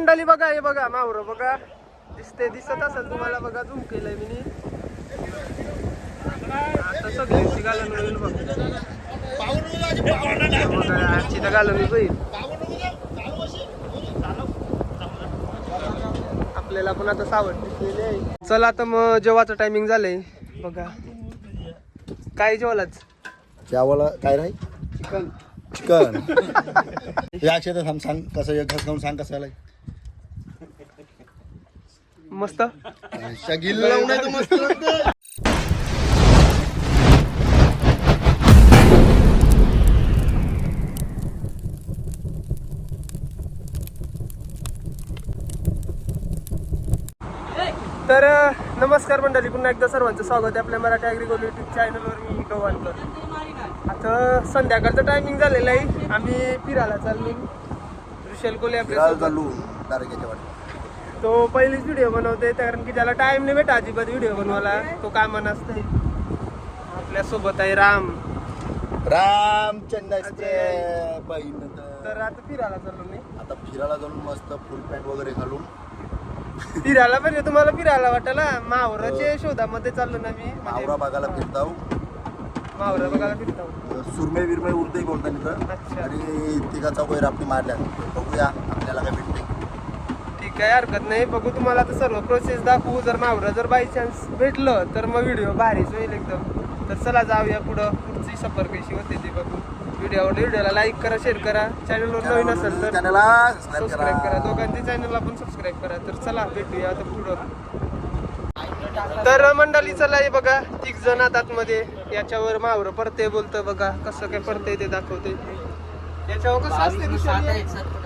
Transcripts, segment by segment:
मंडळी बघा हे बघा मावर बघा. दिसते दिसत असेल तुम्हाला बघा झूम केलंय मी आता सगळ्यांची घालून होईल बघ. आजची तर घालून होईल. आपल्याला पण आता सावड चला आता मग जेवाचं टायमिंग झालंय. बघा. काय जेवालाच? त्यावाला काय राही चिकन. चिकन. या अक्षय सांग कसं एक घास खाऊन सांग कसं आलाय. मस्त. तर मस्त. तर नमस्कार मंडळी पुन्हा एकदा सर्वांचं स्वागत आहे आपल्या मराठी ॲग्रिकल युट्यूब चॅनलवर मी गवानकर आता संध्याकाळचं टायमिंग झालेलं आहे. आम्ही फिरायला चाललो ऋषल कोले आपल्या चालू तारखेच्या वाटत. तो पहिलीच व्हिडिओ बनवते कारण की त्याला टाइम नाही भेटा अजिबात व्हिडिओ बनवायला. तो कामा नसते आपल्यासोबत आहे राम. रामचंद्राचे बहीण तर आता फिरायला चाललो मी. आता फिरायला जाऊन मस्त फुल पॅन्ट वगैरे घालून. फिरायला म्हणजे तुम्हाला फिरायला वाटायला. मावराच्या शोधामध्ये चाललो ना मी. मावरा बागाला फिरताव. मावरा बघायला फिरतो सुरमे विरमे उरते बोलता. तिथं आणि तिघाचा वैर आपली मारल्या बघूया आपल्याला काय भेटते ठीक आहे हरकत नाही. बघू तुम्हाला आता सर्व प्रोसेस दाखवू. जर मावरा जर बाय चान्स भेटलं तर मग व्हिडिओ भारीच होईल एकदम. तर चला जाऊया पुढं. पुढची सफर कशी होते ती बघू. व्हिडिओ व्हिडिओला लाईक करा शेअर करा. चॅनलवर नवीन असेल तर चॅनलला सबस्क्राईब करा. करा. दोघांची चॅनलला पण सबस्क्राईब करा. तर चला भेटूया आता पुढं. तर मंडळी चला हे बघा. तिघ जण आता आतमध्ये याच्यावर मावर पडते बोलतं बघा. कसं काय पडते ते दाखवते याच्यावर कसं असते?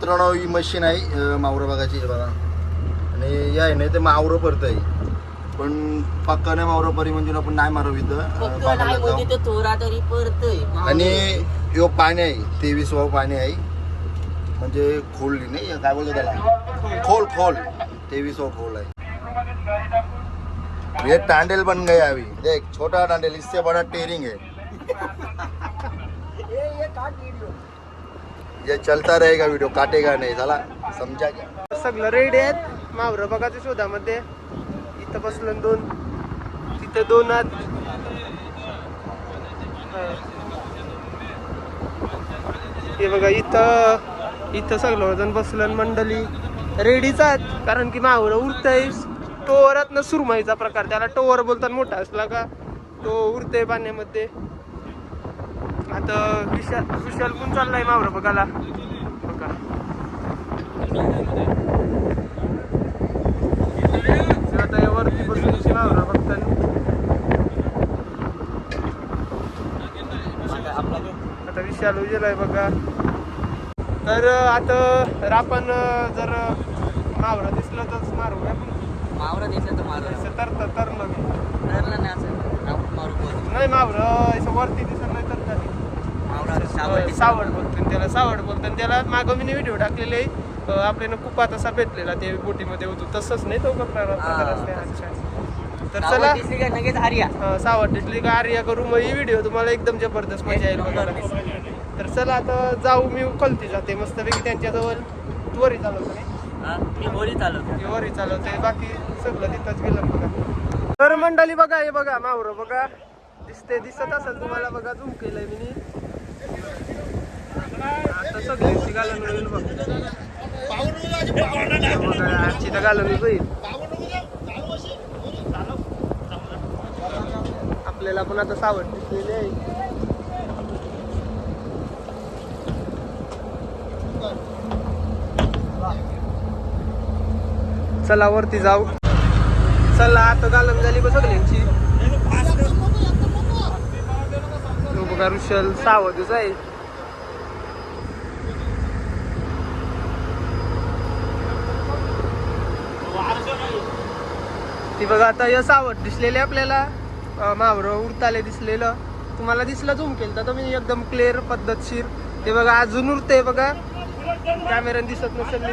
मित्रांनो ही मशीन आहे मावरं बघायची बघा. आणि या आहे नाही ते मावरं पडत आहे पण पक्का नाही मावरं परी म्हणजे आपण नाही मारव इथं जाऊ. तर आणि यो पाणी आहे तेवीस व पाणी आहे. म्हणजे खोल नाही काय बोलतो त्याला? खोल खोल. तेवीस व खोल आहे. ये टांडेल बन गया अभी. देख छोटा टांडेल इससे बड़ा टेरिंग है. ये चलता रहेगा व्हिडिओ काटेगा नाही झाला? समजा घ्या सगळं रेडी आहेत. मावर बघाच्या शोधामध्ये. इथं बसलं दोन. तिथं दोन आहेत हे बघा इथं इथं सगळं जण बसलं मंडळी. रेडीच आहेत. कारण की मावर उरतंय. टोवरात ना सुरमाईचा प्रकार. त्याला टोवर बोलतात मोठा असला का? तो उरतंय पाण्यामध्ये. आता विशाल विशाल पण चाललाय मावर बघायला? बघा. तर आता या वरती बसून शिनावरा बघताना आता विशाल उजेलाय बघा. तर आता आपण जर मावरा दिसलं तर मारू आपण मावरा दिसलं तर मारू. तर तर तरलं मी ठरलं नाही असं. मारू. नाही मावरा असं दिसत नाही तर नाही मावरा सावड बोलतो त्याला सावड बोलतो त्याला मागं मी व्हिडिओ टाकलेले आपल्याला कुपा तसा भेटलेला ते बोटीमध्ये होतो तसंच नाही तो प्रकार प्रकार असते. अच्छा तर चला. लगेच आर्या. सावड दिसली का आर्या करू मग ही व्हिडिओ तुम्हाला एकदम जबरदस्त मजा येईल बघायला. तर चला आता जाऊ मी कलती जाते मस्तपैकी त्यांच्याजवळ तू वरी चालवतो मी बोली चालवतो. वरी चालवते बाकी सगळं तिथंच गेलं बघा. तर मंडळी बघा हे बघा मावर बघा. दिसते दिसत असेल तुम्हाला बघा झूम केलंय मी. आता सगळ्यांची घालून होईल बघ बघा, आजची तर घालून होईल आपल्याला पण आता सावड दिसलेली आहे. चला वरती जाऊ. चला आता गालम झाली बघ सगळ्यांची. ऋषल सावधच आहे. ती बघा आता या सावध दिसलेले आपल्याला. मावरं उरताले दिसलेलं. तुम्हाला दिसलं झूम केलं तर तुम्ही एकदम क्लिअर पद्धतशीर. ते बघा अजून उरते बघा. कॅमेऱ्याने दिसत नसेल.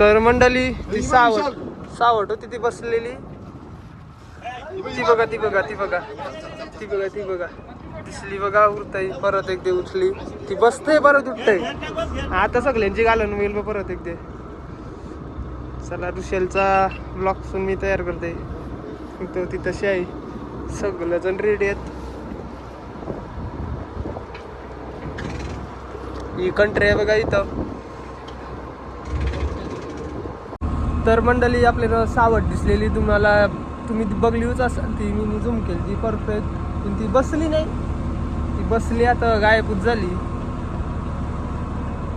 तर मंडळी ती सावध सावट होती ती बसलेली. ती बघा ती बघा ती बघा. ती बघा ती बघा. दिसली बघा उरताई परत एकदा उठली ती बसते परत उठतय. आता सगळ्यांची घालून होईल परत एकदा. चला रुशेलचा ब्लॉग मी तयार करते तो ती तशी आहे. सगळं जण रेडी आहेत. ही कंट्री आहे बघा इथं. तर मंडळी आपल्याला सावट दिसलेली. तुम्हाला तुम्ही ती बघलीच असाल ती मी झूम केली ती परफेक्ट पण ती बसली नाही. ती बसली आता गायबच झाली.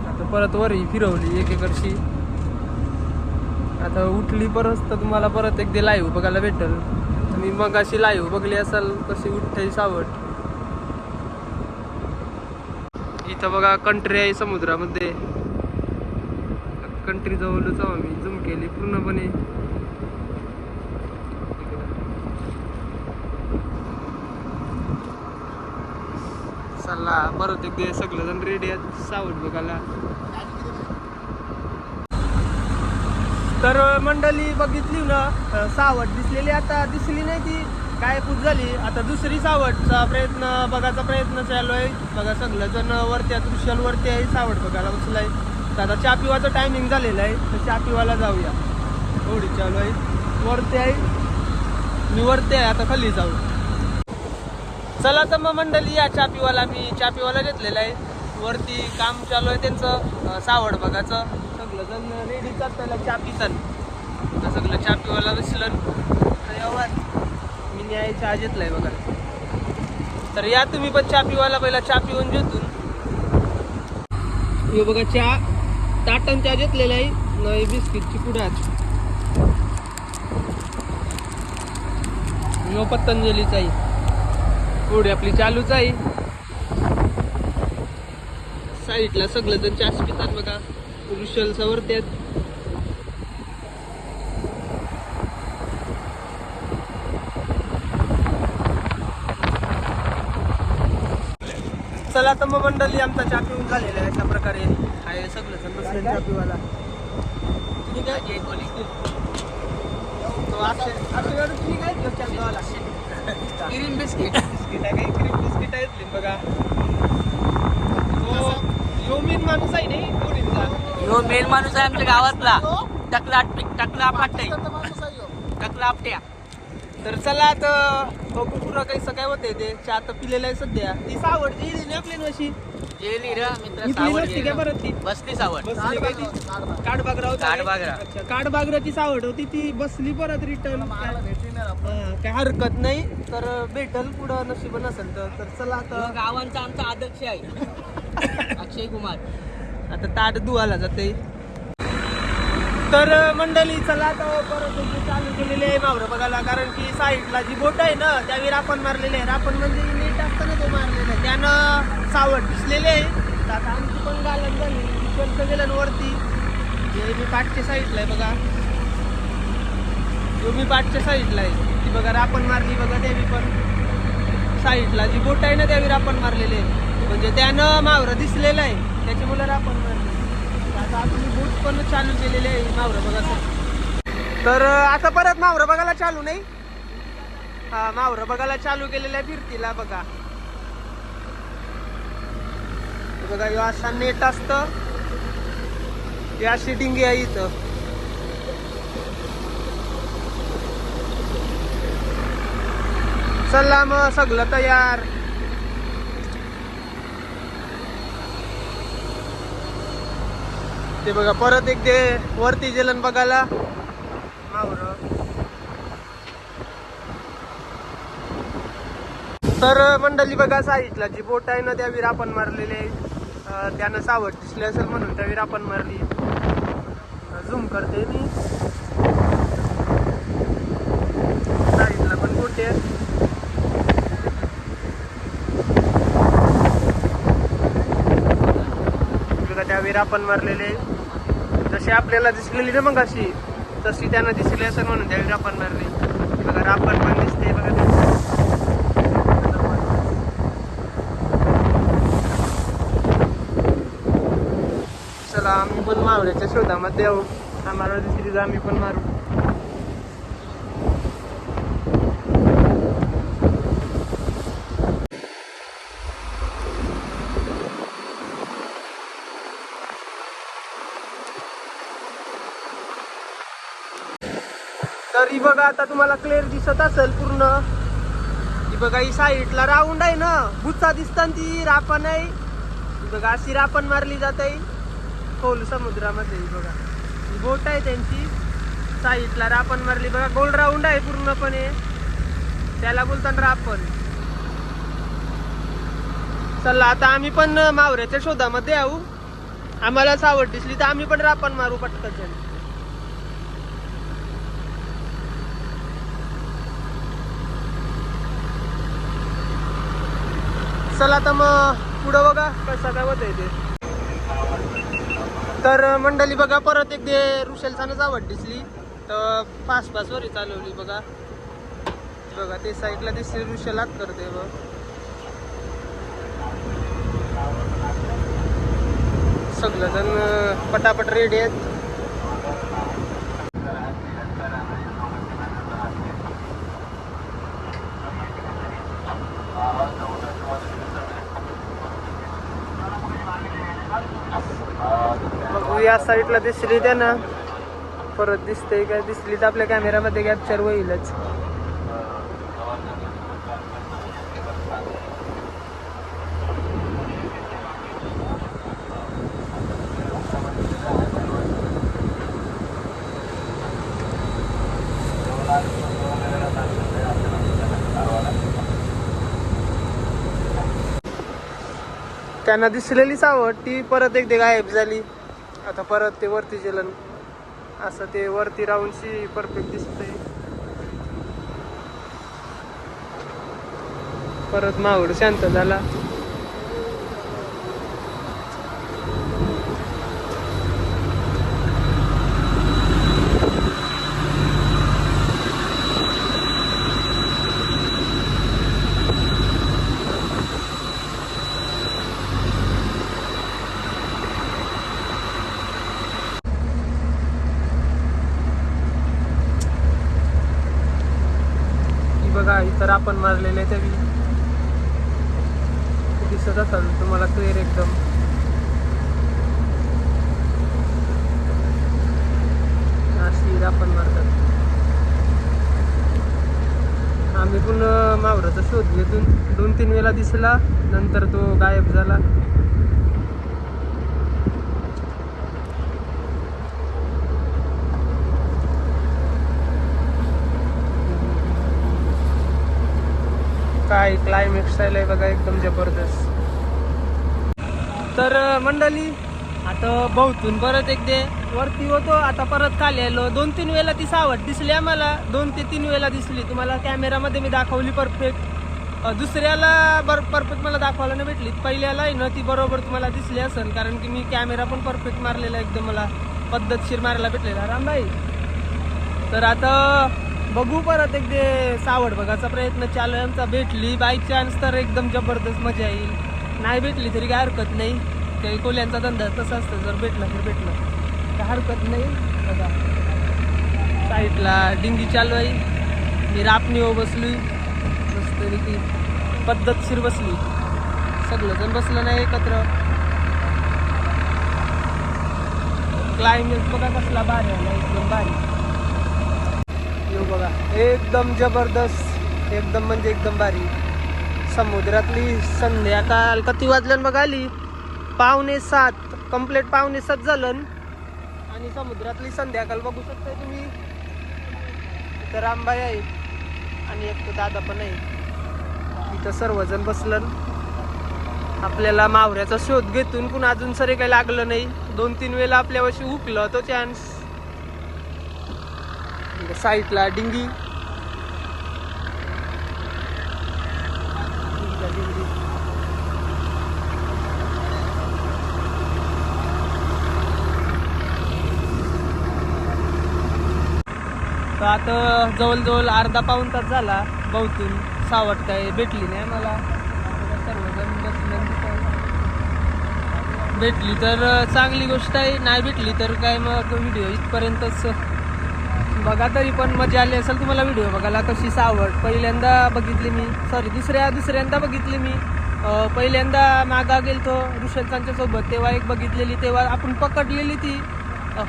आता परत वरही फिरवली एक एकरशी आता उठली परत तर तुम्हाला परत एकदा लाईव्ह बघायला भेटेल. तुम्ही मग अशी लाईव्ह बघली असाल कशी उठते सावट. इथं बघा कंट्री आहे समुद्रामध्ये. कंट्री जवळच आहो आम्ही जुम केली पूर्णपणे. चला परत एकदा सगळेजण रेडी आहेत. सावट बघायला. तर मंडळी बघितली ना सावट दिसलेली आता दिसली नाही ती. काय पूज झाली? आता दुसरी सावटचा प्रयत्न बघायचा प्रयत्न चालू आहे. बघा सगळेजण वरती आहे दृश्याल वरती आहे सावट बघायला बसलाय. तर आता चहा टायमिंग झालेलं आहे. तर चापिवाला जाऊया. एवढी चालू आहे. वरती आहे. मी वरती आहे आता खाली जाऊ. चला तर मग मंडळी या चापीवाला मी चापीवाला घेतलेला आहे. वरती काम चालू आहे त्यांचं सावड बघाचं सगळं जण रेडी करताना चापीचं आता सगळं चापीवाला पिवाला बसलं तर मी न्याय चहा घेतलाय बघा. तर या तुम्ही पण चापीवाला पहिला चहा पिऊन घेतून. हे बघा चहा ताटन चहा घेतलेला आहे. नाही बिस्किटची पुढाच नो पतंजलीचा आहे. पुढे आपली चालूच आहे. साईडला सगळं जण चहा पितात बघा. रुशलचा वरती आहेत. चला तर मग मंडळी आमचा चहा पिऊन झालेला आहे अशा प्रकारे. आहे सगळं. जण बसले चहा पिवाला तुम्ही काय तो अक्षय अक्षय तुम्ही काय? घेऊ चहा पिवाला ग्रीन बिस्किट. बिस्किट आहे काही क्रीम बिस्किट आहेत बघा तो यो मेन माणूस आहे नाही पोरींचा. यो मेल माणूस आहे आमच्या गावातला. टकला टकला आपटे टकला आपट्या. तर चला आता बघू पुढं काही काय होते ते. चहा तर पिलेलं आहे सध्या. ती सावड ती येईल आपली नशी? मित्र इथली सावड. परत ती? बसली सावड बसली काय ती? काडबागरा होता. अच्छा ती सावड होती ती. बसली परत रिटर्न काय? हरकत नाही. तर भेटल पुढं नशीब नसेल तर. तर चला आता. गावांचा आमचा अध्यक्ष आहे. अक्षय कुमार. आता ताट धुवायला जाते. तर मंडळी चला आता परत एकदा चालू केलेले आहे मावरं बघायला. कारण की साईडला जी बोट आहे ना त्यावर आपण मारलेले आहे. आपण म्हणजे असताना तो मारलेला. आहे त्यानं सावट पिसलेले आहे. तर आता आमची पण गालन झाली. विश्वंत गेलं वरती. जे मी पाठच्या साईडला आहे बघा. जो मी पाठच्या साईडला आहे. ती बघा रापण मारली बघा देवी पण. साईडला. जी बोट आहे ना त्यावी रापण मारलेले आहे. म्हणजे त्यानं मावरं दिसलेलं आहे. त्याच्यामुळे रापण मारली. आता अजून बूट पण चालू केलेले आहे. मावरं बघा तर आता परत मावरं बघायला चालू नाही. हा मावरं बघायला चालू केलेल्या आहे फिरतीला बघा हे बघा ह्यो असा नेट असतं. ही अशी डिंगी आहे इथं. चला मग सगळं तयार. ते बघा परत एक ते वरती जेलन बघायला. तर मंडळी बघा साईडला जी बोट आहे ना त्यावर आपण मारलेले आहे. त्यानं सावट दिसले असेल म्हणून त्यावर आपण मारली. झूम करते मी. साईडला पण मोठे आहेत. बघा त्यावर आपण मारलेले जशी आपल्याला दिसलेली ना मग अशी तशी त्यांना दिसली असेल म्हणून त्यावर आपण मारली. बघा रापण पण दिसते बघा. मावळ्याच्या शोधामध्ये येऊ आम्हाला मारवा सिरीज आम्ही पण मारू तरी बघा आता तुम्हाला क्लिअर दिसत असेल पूर्ण. ही बघा ही साईडला राऊंड आहे ना. भुचा दिसताना ती रापण आहे. बघा अशी रापण मारली जात. आहे खोल समुद्रामध्ये बघा. बोट आहे त्यांची. साईडला रापण मारली. बघा गोल राऊंड आहे पूर्णपणे. त्याला बोलताना रापण. चला आता आम्ही पण मावऱ्याच्या शोधामध्ये आहो आम्हाला सावड दिसली तर आम्ही पण रापण मारू पटकन. चला तर मग पुढं बघा कसा काय होत ते. तर मंडळी बघा परत एक ते रुशेलसानच आवड दिसली. तर पाच पाच वरी चालवली बघा. बघा ते साईडला दिसली रुशेलात करते बघ. सगळं जण पटापट रेडी आहेत मग या साईडला दिसली त्या ना परत दिसते काय? दिसली तर आपल्या कॅमेरामध्ये कॅप्चर होईलच. त्यांना दिसलेली सावड ती परत एकदा गायब झाली. आता परत ते वरती चलन असं ते वरती राहूनशी परफेक्ट दिसतंय. परत मावड शांत झाला ही बघा आपण मारलेले तरी दिसत असाल तुम्हाला क्लिअर एकदम. अशी आपण मारतात. आम्ही पण मावराचा शोध घेतून दोन तीन वेळा दिसला नंतर तो गायब झाला काय क्लायमेक्स आहे बघा एकदम जबरदस्त. तर मंडळी आता बहुतून परत एकदा वरती होतो आता परत खाली आलो. दोन तीन वेळेला ती सावट दिसली आम्हाला. दोन ते तीन वेळेला दिसली. तुम्हाला कॅमेरामध्ये मी दाखवली परफेक्ट दुसऱ्याला बर परफेक्ट मला दाखवायला नाही भेटली. पहिल्याला आहे ना ती बरोबर तुम्हाला दिसली असेल. कारण की मी कॅमेरा पण परफेक्ट मारलेला एकदम मला पद्धतशीर मारायला भेटलेला. रामबाई. तर आता बघू परत एकदा सावड बघायचा प्रयत्न चालू आहे. आमचा भेटली बाय चान्स तर एकदम जबरदस्त मजा येईल. नाही भेटली तरी काय हरकत नाही. काही कोल्यांचा धंदा तसा असतं जर भेटला तर भेटलं. काय हरकत नाही. बघा. साईडला डिंगी चालू आहे. मी रापणीवर हो बसली मस्तपैकी पद्धतशीर बसली सगळंजण बसलं नाही एकत्र. क्लायमेट बघा कसला भारी आला एकदम भारी. बघा. एकदम जबरदस्त. एकदम म्हणजे एकदम भारी. समुद्रातली संध्याकाळ कती वाजल्यान बघा आली? पावणे सात. कंप्लीट पावणे सात झालं आणि समुद्रातली संध्याकाळ बघू शकता तुम्ही. इथं रामबाई आहे. आणि एक तो दादा पण आहे. इथं सर्वजण बसलं आपल्याला मावऱ्याचा शोध घेतून पण अजून सरे काही लागलं नाही. दोन तीन वेळेला आपल्यावशी हुकलं तो चान्स साईडला डिंगी. तर आता जवळजवळ अर्धा पाऊण तास झाला बहुतून सावट काय भेटली नाही मला सर्वजण भेटली तर चांगली गोष्ट आहे. नाही भेटली तर काय मग व्हिडिओ इथपर्यंतच. बघा तरी पण मजा आली असेल तुम्हाला व्हिडिओ बघायला. कशी सावड पहिल्यांदा बघितली मी. सॉरी दुसऱ्या दुसऱ्यांदा बघितली मी. पहिल्यांदा मागा गेलतो ऋषलचांच्या सोबत. तेव्हा एक बघितलेली तेव्हा आपण पकडलेली ती.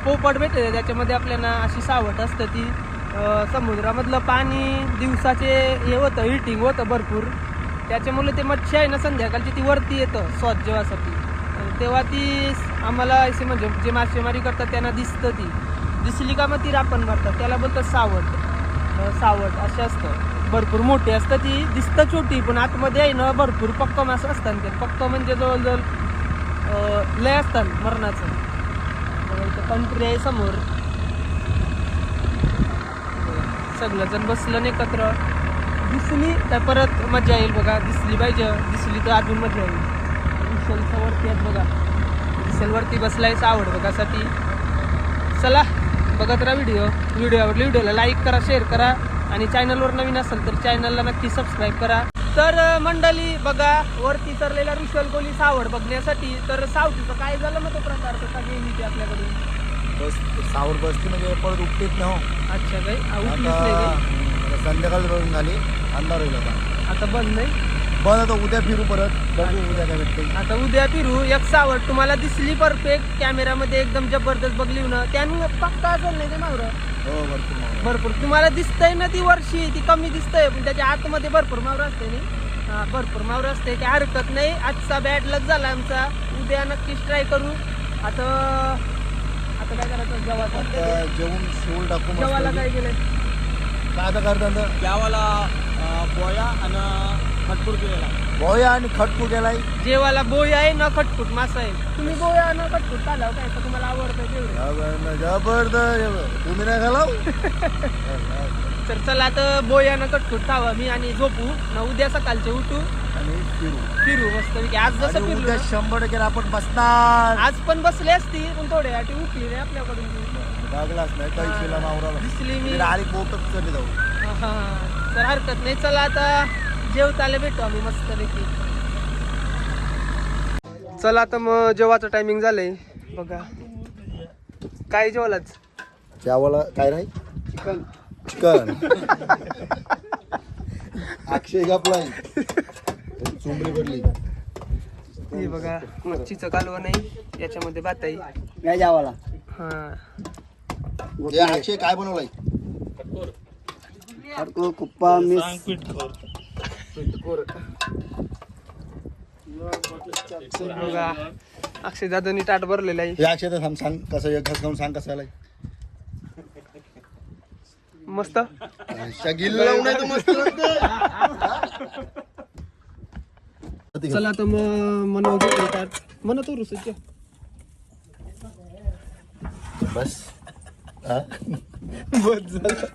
पोपट भेटते त्याच्यामध्ये आपल्याला अशी सावट असतं ती. समुद्रामधलं पाणी दिवसाचे हे होतं हिटिंग होतं भरपूर. त्याच्यामुळे ते मच्छी आहे ना संध्याकाळची ती वरती येतं स्वाद जेवासाठी तेव्हा ती आम्हाला असे म्हणजे जे मासेमारी करतात त्यांना दिसतं ती. दिसली का मग ती रापण भरतात त्याला बोलतात सावट. सावट असे असतं. भरपूर मोठी असतं ती दिसतं छोटी पण आतमध्ये आहे ना भरपूर पक्क मासं असतात ते पक्क म्हणजे जवळजवळ लय असतात मरणाचं. कंट्री आहे समोर. सगळंजण बसलं नाही एकत्र. दिसली तर परत मजा येईल बघा. दिसली पाहिजे. दिसली तर अजून मजा येईल. विशालचा वरती आहेत बघा. दिसेलवरती बसलायचं आवड बघासाठी. चला. बघत राहा व्हिडिओ व्हिडिओ आवडली व्हिडिओला लाईक करा शेअर करा. आणि चॅनलवर नवीन असेल तर चॅनलला नक्की सबस्क्राईब करा. तर मंडळी बघा वरती तरलेला रुशल कोली सावड बघण्यासाठी तर सावटीचं काय झालं मग तो प्रकार? कसा गेली ती आपल्याकडून? बस सावर बसती म्हणजे परत उपटीत नाही हो. अच्छा काही संध्याकाळ रोज झाली. अंधार होईल आता. आता बंद नाही? बंद आता उद्या फिरू परत. बघू उद्या काय भेटते आता उद्या फिरू. एक सावड तुम्हाला दिसली परफेक्ट कॅमेरामध्ये एकदम जबरदस्त बघली ना त्यानं पक्का असेल नाही ते मावरं? हो भरपूर मावळं. भरपूर. तुम्हाला दिसतंय ना ती वर्षी? ती कमी दिसतंय पण त्याच्या आतमध्ये भरपूर मावरं असते नाही हा भरपूर मावरं असते. ते हरकत नाही. आजचा बॅड लक झाला आमचा. उद्या नक्कीच ट्राय करू. आता आता काय करायचं? जेवायचं आता जेवून शिवून टाकू मस्त जेवायला काय केलंय? काय आता करता यावाला पोया आणि खटपूर केलेला. बोया आणि खटकू गेलाय जेवायला बोय आहे ना खटखुट मासा आहे. तुम्ही बोया ना खटखुट खालाव काय तर तुम्हाला आवडतं जेवढं. जबरदस्त तुम्ही नाही घालाव तर चला आता बोयानं कटकूट खावा. मी आणि झोपू. ना उद्या सकाळचे उठू. आणि फिरू. फिरू मस्त आज जसं आणि फिरलो उद्या ना, शंभर टक्के आपण बसणार. आज पण बसले असती पण थोडे आठी उठली नाही आपल्याकडून. लागलाच नाही कैशीला मावराला दिसली मी. डायरेक्ट बोटच चढली जाऊ हा, हा. तर हरकत नाही. चला आता जेवताले भेटू आम्ही मस्त पैकी चला आता मग जेवाचं टायमिंग झालंय. बघा. काय जेवलाच जेवायला काय राही चिकन. चिकन. अक्षय कापलाय चुंबडी पडली. हे बघा मच्छीचं कालवं नाही याच्यामध्ये भात आहे. काय जावाला हा. अक्षय काय बनवलाय? कुप्पा मिस बघा अक्षय दादानी ताट भरलेलं आहे. हे अक्षय तर थांब सांग कसं एक घास खाऊन सांग कसं आलाय. मस्त. आहे तर मस्त लागतं. चला तर मग मनव घेतो ताट. म्हणत तो रुसच बस. हा? बस झालं.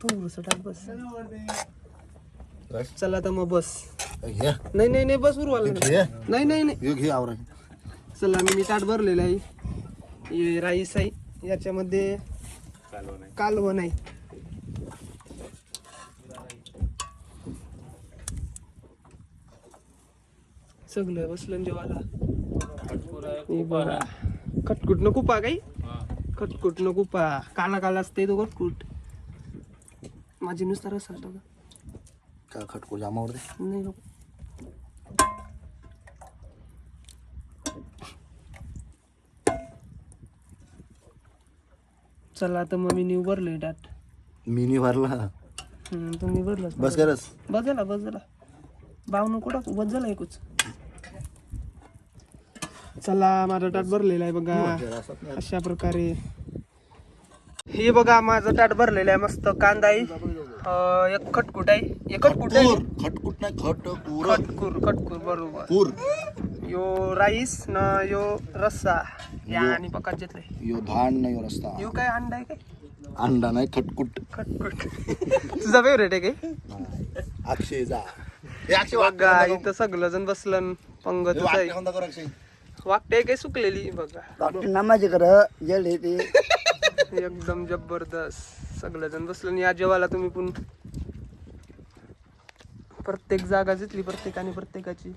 तो रुस टाक बस. चला तर मग बस. नाही नाही नाही बस उरवाल घे. नाही नाही नाही. घे आवरा. चला मी मी ताट भरलेलं आहे. हे राईस आहे. याच्यामध्ये कालवण आहे. सगळं बसलं जेवायला. खटकुट न कुपा काही. खटकुट न कुपा काला काला असते तो खटकुट. माझी नुसता रस असतो का खटको जामावर दे नाही नको चला आता मग मी न्यू भरलोय डाट. मिनी भरला? हम्म, तुम्ही भरलाच बस करस बस झाला बस झाला बावनं कुठं? बस झाला एकूच. चला माझा टाट भरलेला आहे बघा. अशा प्रकारे. हे बघा माझं ताट भरलेलं आहे मस्त. कांदा आहे अं, एक खटकुट आहे एक खटकुट आहे खटकुट नाही खटकूर खटकूर खटकूर बरोबर. कूर. यो राईस न यो रस्सा. या आणि पकात घेतले यो धान नाही यो रस्ता यो काय अंडा आहे काय? अंडा नाही खटकुट. खटकुट. तुझा फेवरेट आहे काय? अक्षय जा. हे अक्षय बघा इथं सगळं जण बसलं अक्षय. वाकटे काय सुकलेली? बघा. डॉक्टर नामाचे कर जल ते एकदम जबरदस्त सगळेजण बसलं आणि या जेवायला तुम्ही पण प्रत्येक जागा जिथली प्रत्येकाने प्रत्येकाची.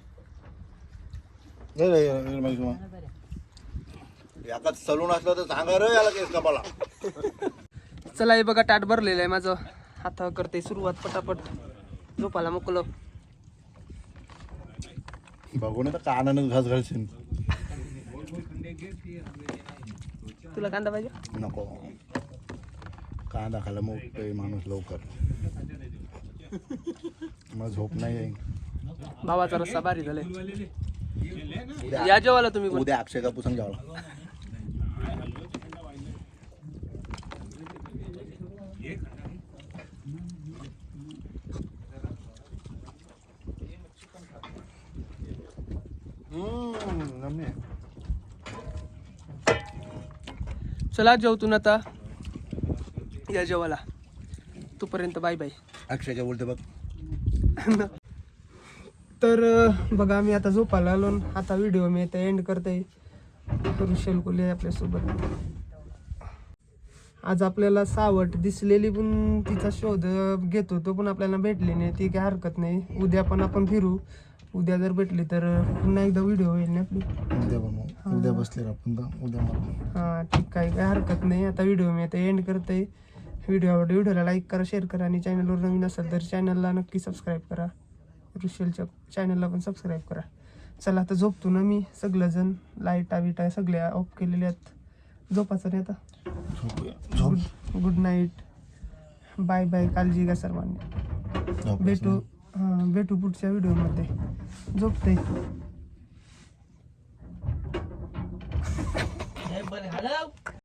सलून असलं तर सांगा रे याला केस कपाला. चला हे बघा ताट भरलेलं आहे माझं. आता करते सुरुवात पटापट. झोपाला मोकलं बघू ना तर कानानं घास घालशील. तुला कांदा पाहिजे? नको. कांदा खायला मोठतोय माणूस लवकर. मग झोप नाही भावाचा रस्सा भारी झालाय. या जेवायला तुम्ही उद्या अक्षय कापूस घ्यावा चला जेवतून आता. या जेवायला. तोपर्यंत बाय बाय. अक्षयच्या बोलते बघ. तर बघा मी आता झोपायला आलो न आता व्हिडिओ मी आता एंड करते ऋषल कोले आपल्यासोबत. आज आपल्याला सावट दिसलेली पण तिचा शोध अं, घेत होतो पण आपल्याला भेटली नाही. ती काय हरकत नाही. उद्या पण आपण फिरू. उद्या जर भेटली तर पुन्हा एकदा व्हिडिओ होईल ना आपली. उद्या बनवू उद्या बसले आपण तर उद्या मारू हां ठीक आहे. काय हरकत नाही. आता व्हिडिओ मी आता एंड करते व्हिडिओ आवडे व्हिडिओला लाईक करा शेअर करा. आणि चॅनलवर नवीन असेल तर चॅनलला नक्की सबस्क्राईब करा. ऋषलच्या चॅनलला पण सबस्क्राईब करा. चला आता झोपतो ना मी सगळंजण. लाईटा विटा सगळ्या ऑफ केलेल्या आहेत. झोपाचं नाही आता. झोपूया. झोप. गुड नाईट बाय बाय काळजी घ्या सर्वांनी. भेटू. हां भेटू पुढच्या व्हिडिओमध्ये. झोपते बरं, हॅलो.